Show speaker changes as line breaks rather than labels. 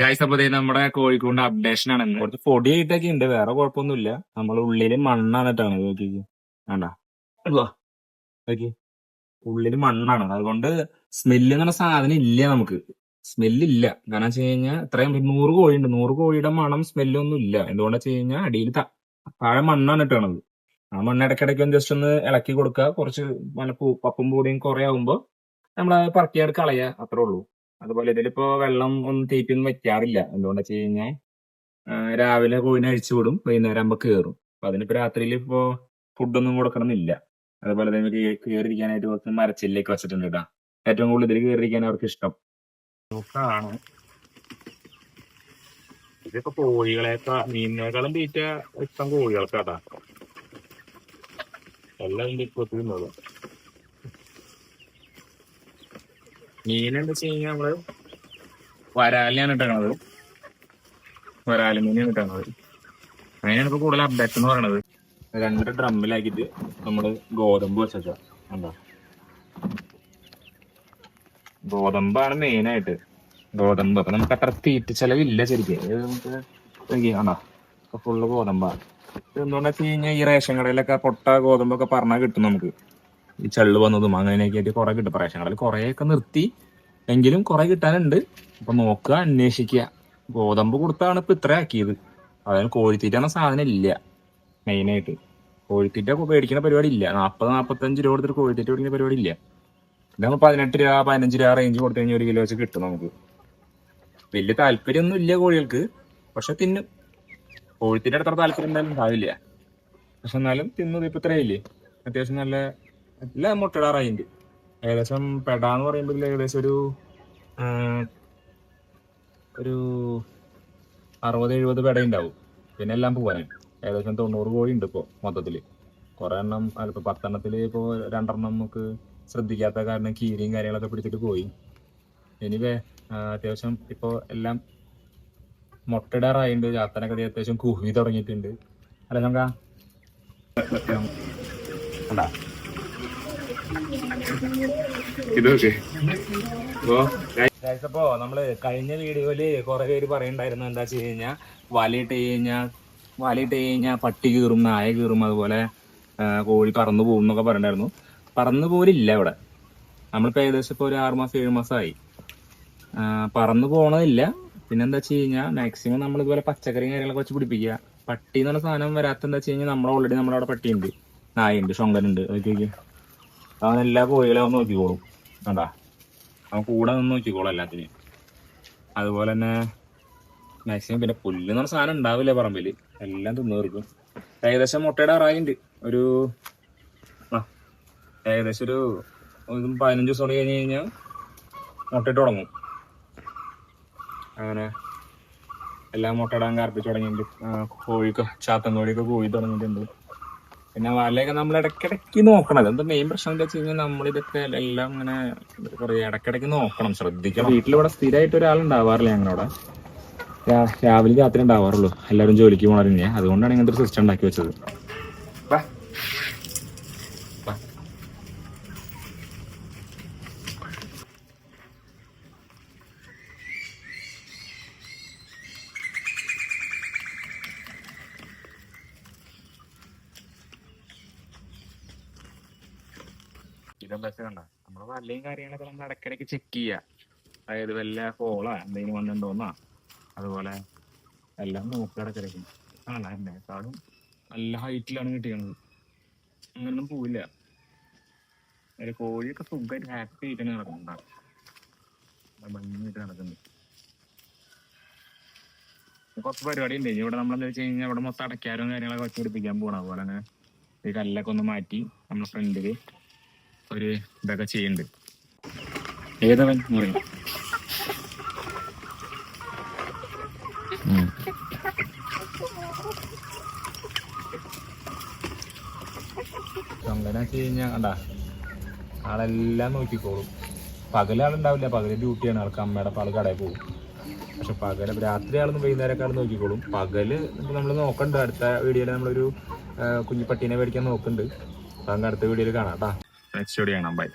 Guys അപ്പൊ നമ്മുടെ Kozhikode updation ആണ്.
കുറച്ച് പൊടി ആയിട്ടൊക്കെ ഉണ്ട്. വേറെ കുഴപ്പമൊന്നുമില്ല. നമ്മളെ ഉള്ളിൽ മണ്ണാന്നിട്ടാണ് നോക്കി വേണ്ട ഉള്ളിൽ മണ്ണാണ്. അതുകൊണ്ട് സ്മെല്ല് എന്ന് പറഞ്ഞ സാധനം ഇല്ല നമുക്ക്. സ്മെല്ല് ഇല്ല. കാരണം വെച്ച് കഴിഞ്ഞാൽ ഇത്രയും നൂറ് കോഴിയുണ്ട്. നൂറ് കോഴിയുടെ മണം സ്മെല്ലൊന്നും ഇല്ല. എന്തുകൊണ്ടാ വെച്ച് കഴിഞ്ഞാൽ അടിയിൽ താഴെ മണ്ണാണ് ഇട്ടണത് ആ മണ്ണ് ഇടയ്ക്കിടയ്ക്ക് ഒന്ന് ജസ്റ്റ് ഒന്ന് ഇളക്കി കൊടുക്കുക. കുറച്ച് പപ്പും പൊടിയും കുറെ ആവുമ്പോ നമ്മളത് പറക്കിയാട് കളയുക. അത്രേ ഉള്ളൂ. അതുപോലെ ഇതിലിപ്പോ വെള്ളം ഒന്നും തീറ്റൊന്നും വെക്കാറില്ല എന്തുകൊണ്ടാ വെച്ച് കഴിഞ്ഞാൽ രാവിലെ കോഴിനെ അഴിച്ചു വിടും വൈകുന്നേരം ആകുമ്പോൾ കയറും അപ്പൊ അതിനിപ്പോ രാത്രിയിൽ ഇപ്പോ ഫുഡൊന്നും കൊടുക്കണമെന്നില്ല. അതുപോലെ തന്നെ കയറിയിരിക്കാനായിട്ട് കുറച്ച് മരച്ചില്ലേക്ക് വെച്ചിട്ടുണ്ട് കേട്ടോ ഏറ്റവും കൂടുതൽ ഇതിൽ കയറിയിരിക്കാൻ അവർക്ക് ഇഷ്ടം.
ആണ് ഇതിപ്പോ കോഴികളെക്കാ മീനിനേക്കാളും തീറ്റ ഇഷ്ടം കോഴികൾക്കാട്ടാ എല്ലാം ഇപ്പൊ ഇപ്പൊ തിന്നത് മീൻ എന്താ വെച്ച് കഴിഞ്ഞാൽ നമ്മൾ? വരാലിനാണ് ഇട്ടണത് വരാലി മീനാണ് ഇട്ടണത് അതിനാണ് ഇപ്പൊ കൂടുതൽ അപ്ഡേറ്റ് എന്ന് പറയണത്.
രണ്ട് ഡ്രമ്മിലാക്കിയിട്ട് നമ്മൾ ഗോതമ്പ് വെച്ചാ എന്താ
ഗോതമ്പാണ് മെയിനായിട്ട് ഗോതമ്പ്. അപ്പൊ നമുക്ക് അത്ര തീറ്റ ചെലവില്ല ശരിക്കും. ഫുള്ള് ഗോതമ്പാണ്. എന്തുകൊണ്ടാ വെച്ച് കഴിഞ്ഞാൽ ഈ റേഷൻ കടയിലൊക്കെ പൊട്ട ഗോതമ്പൊക്കെ പറഞ്ഞാൽ കിട്ടും നമുക്ക്? ഈ ചള്ള് വന്നതും അങ്ങനെയൊക്കെ ആയിട്ട് കുറെ കിട്ടും. റേഷൻ കുറേയൊക്കെ നിർത്തി. എങ്കിലും കുറെ കിട്ടാനുണ്ട്. അപ്പൊ നോക്കുക അന്വേഷിക്കുക. ഗോതമ്പ് കൊടുത്താണ് ഇപ്പൊ ഇത്ര ആക്കിയത്. അതായത് കോഴിത്തീറ്റ എന്ന സാധനം ഇല്ല. മെയിനായിട്ട് കോഴിത്തീറ്റ മേടിക്കുന്ന പരിപാടി ഇല്ല. നാൽപ്പത് നാൽപ്പത്തഞ്ച് രൂപ കൊടുത്തിട്ട് കോഴിത്തീറ്റ മേടിക്കുന്ന പരിപാടി ഇല്ല. നമ്മൾ പതിനെട്ട് രൂപ പതിനഞ്ച് രൂപ റേഞ്ച് കൊടുത്തു കഴിഞ്ഞാൽ ഒരു കിലോ വെച്ച് കിട്ടും നമുക്ക്. വലിയ താല്പര്യമൊന്നും ഇല്ല കോഴികൾക്ക്. പക്ഷെ തിന്നും. കോഴിത്തീറ്റ അത്ര താല്പര്യം എന്തായാലും ഉണ്ടാവില്ല. പക്ഷെ എന്നാലും തിന്നത് ഇപ്പൊ ഇത്രയില്ലേ അത്യാവശ്യം നല്ല എല്ലാ മുട്ടയിടാറായിണ്ട് ഏകദേശം പെടാന്ന് പറയുമ്പോൾ ഏകദേശം ഒരു ഒരു അറുപത് എഴുപത് പെട ഉണ്ടാവും പിന്നെ എല്ലാം പോവാനായി ഏകദേശം തൊണ്ണൂറ് കോഴി ഉണ്ട് ഇപ്പോൾ മൊത്തത്തിൽ കുറേ എണ്ണം അല്ലെ പത്തെണ്ണത്തിൽ ഇപ്പോൾ രണ്ടെണ്ണം നമുക്ക് ശ്രദ്ധിക്കാത്ത കാരണം കീരിയും കാര്യങ്ങളൊക്കെ പിടിച്ചിട്ട് പോയി. എനിവേ അത്യാവശ്യം ഇപ്പോൾ എല്ലാം മുട്ടയിടാറായിട്ടുണ്ട് ചാത്തനൊക്കെ അത്യാവശ്യം കുഹി തുടങ്ങിയിട്ടുണ്ട്. അല്ല നമുക്ക് ഇതൊക്കെ
അപ്പോ നമ്മൾ കഴിഞ്ഞ വീഡിയോയിൽ കുറെ പേര് പറയണ്ടായിരുന്നു എന്താ വെച്ച് കഴിഞ്ഞാൽ വലയിട്ട് കഴിഞ്ഞാൽ വലയിട്ട് കഴിഞ്ഞാൽ പട്ടി കീറും നായ കീറും അതുപോലെ കോഴി പറന്നു പോകും എന്നൊക്കെ പറഞ്ഞിട്ടുണ്ടായിരുന്നു. പറന്നു പോലില്ല ഇവിടെ. നമ്മളിപ്പോ ഏകദേശം ഇപ്പൊ ഒരു ആറുമാസം ഏഴു മാസമായി. പറന്നു പറന്നു പോണതില്ല. പിന്നെന്താ വെച്ച് കഴിഞ്ഞാൽ മാക്സിമം നമ്മൾ ഇതുപോലെ പച്ചക്കറിയും കാര്യങ്ങളൊക്കെ വെച്ച് പിടിപ്പിക്കുക. പട്ടി എന്ന് പറഞ്ഞ സാധനം വരാത്ത എന്താ വെച്ച് കഴിഞ്ഞാൽ നമ്മൾ ഓൾറെഡി നമ്മുടെ അവിടെ പട്ടിയുണ്ട്. നായുണ്ട് ഷൊങ്കനുണ്ട് അതൊക്കെ അവൻ എല്ലാ കോഴികളെ അവൻ നോക്കിക്കോളും. കണ്ടാ? അവൻ കൂടെ നിന്ന് നോക്കിക്കോളും എല്ലാത്തിനെയും. അതുപോലെ തന്നെ മാക്സിമം പിന്നെ പുല്ല് എന്ന് സാധനം ഉണ്ടാവില്ല പറമ്പിൽ എല്ലാം തിന്നു തീർക്കും. ഏകദേശം മുട്ടയുടെ അറായിണ്ട്. ഒരു ഏകദേശം ഒരു പതിനഞ്ച് ദിവസം കൂടി കഴിഞ്ഞ് കഴിഞ്ഞാൽ മുട്ടയിട്ട് തുടങ്ങും. അങ്ങനെ എല്ലാം മുട്ടയിടാൻ കാർപ്പിച്ച് തുടങ്ങിയിട്ടുണ്ട്. കോഴിക്ക് ചാത്തൻ കോഴിയൊക്കെ കോഴി തുടങ്ങിയിട്ടുണ്ട്. പിന്നെ വലയൊക്കെ നമ്മൾ ഇടയ്ക്കിടയ്ക്ക് നോക്കണം. എന്താ മെയിൻ പ്രശ്നം എന്താ വെച്ച് കഴിഞ്ഞാൽ നമ്മളിതൊക്കെ എല്ലാം ഇങ്ങനെ പറയാ ഇടയ്ക്കിടയ്ക്ക് നോക്കണം ശ്രദ്ധിക്കണം. വീട്ടിലിവിടെ സ്ഥിരമായിട്ട് ഒരാളുണ്ടാവാറില്ല ഞങ്ങളവിടെ. രാവിലെ രാത്രി ഉണ്ടാവാറുള്ളൂ. എല്ലാവരും ജോലിക്ക് പോണറിഞ്ഞേ അതുകൊണ്ടാണ് ഇങ്ങനത്തെ ഒരു സിസ്റ്റം ഉണ്ടാക്കി വെച്ചത്.
ഇതെന്താ കണ്ട. നമ്മളെ വല്ലയും കാര്യങ്ങളൊക്കെ നമ്മൾ ഇടയ്ക്കിടയ്ക്ക് ചെക്ക് ചെയ്യുക അതായത് വല്ല ഹോളാ എന്തെങ്കിലും വന്നിട്ടുണ്ടോന്നാ അതുപോലെ എല്ലാം നോക്കുക ഇടയ്ക്കിടയ്ക്ക്. ആണോ എന്നെക്കാളും നല്ല ഹൈറ്റിലാണ് കിട്ടിയത് അങ്ങനൊന്നും പോവില്ല. ഒരു കോഴിയൊക്കെ സുഖമായിട്ട് ഹാപ്പി ആയിട്ട് തന്നെ നടക്കുന്നുണ്ടാവും ഭംഗിയായിട്ട് നടക്കുന്നുണ്ട് കുറച്ച് പരിപാടി ഉണ്ട് ഇവിടെ നമ്മളെന്താ വെച്ച് കഴിഞ്ഞാൽ ഇവിടെ മൊത്തം അടയ്ക്കാരും കാര്യങ്ങളൊക്കെ വെച്ച് പിടിപ്പിക്കാൻ പോകണം അതുപോലെ തന്നെ ഈ കല്ലൊക്കെ ഒന്ന് മാറ്റി നമ്മുടെ ഫ്രണ്ടിൽ ഒരു ഇതൊക്കെ ചെയ്യുന്നുണ്ട്. ഏതവൻ? മുറി.
അങ്ങനെ വെച്ച് കഴിഞ്ഞാൽ കണ്ടാ ആളെല്ലാം നോക്കിക്കോളും. പകലാളുണ്ടാവില്ല പകൽ ഡ്യൂട്ടിയാണ്. ആൾക്ക് അമ്മയുടെ പാൾ കടയിൽ പോകും. പക്ഷെ പകൽ രാത്രി ആളൊന്നും വൈകുന്നേരമൊക്കെ ആൾ നോക്കിക്കോളും. പകൽ നമ്മൾ നോക്കണ്ട. അടുത്ത വീഡിയോയിൽ നമ്മളൊരു കുഞ്ഞിപ്പട്ടീനെ കുഞ്ഞു പട്ടീനെ മേടിക്കാൻ നോക്കുന്നുണ്ട് അപ്പൊ അങ്ങ് അടുത്ത വീഡിയോയിൽ കാണാം കേട്ടാ.
നെക്സ്റ്റ് വീഡിയോ കാണാം ബൈ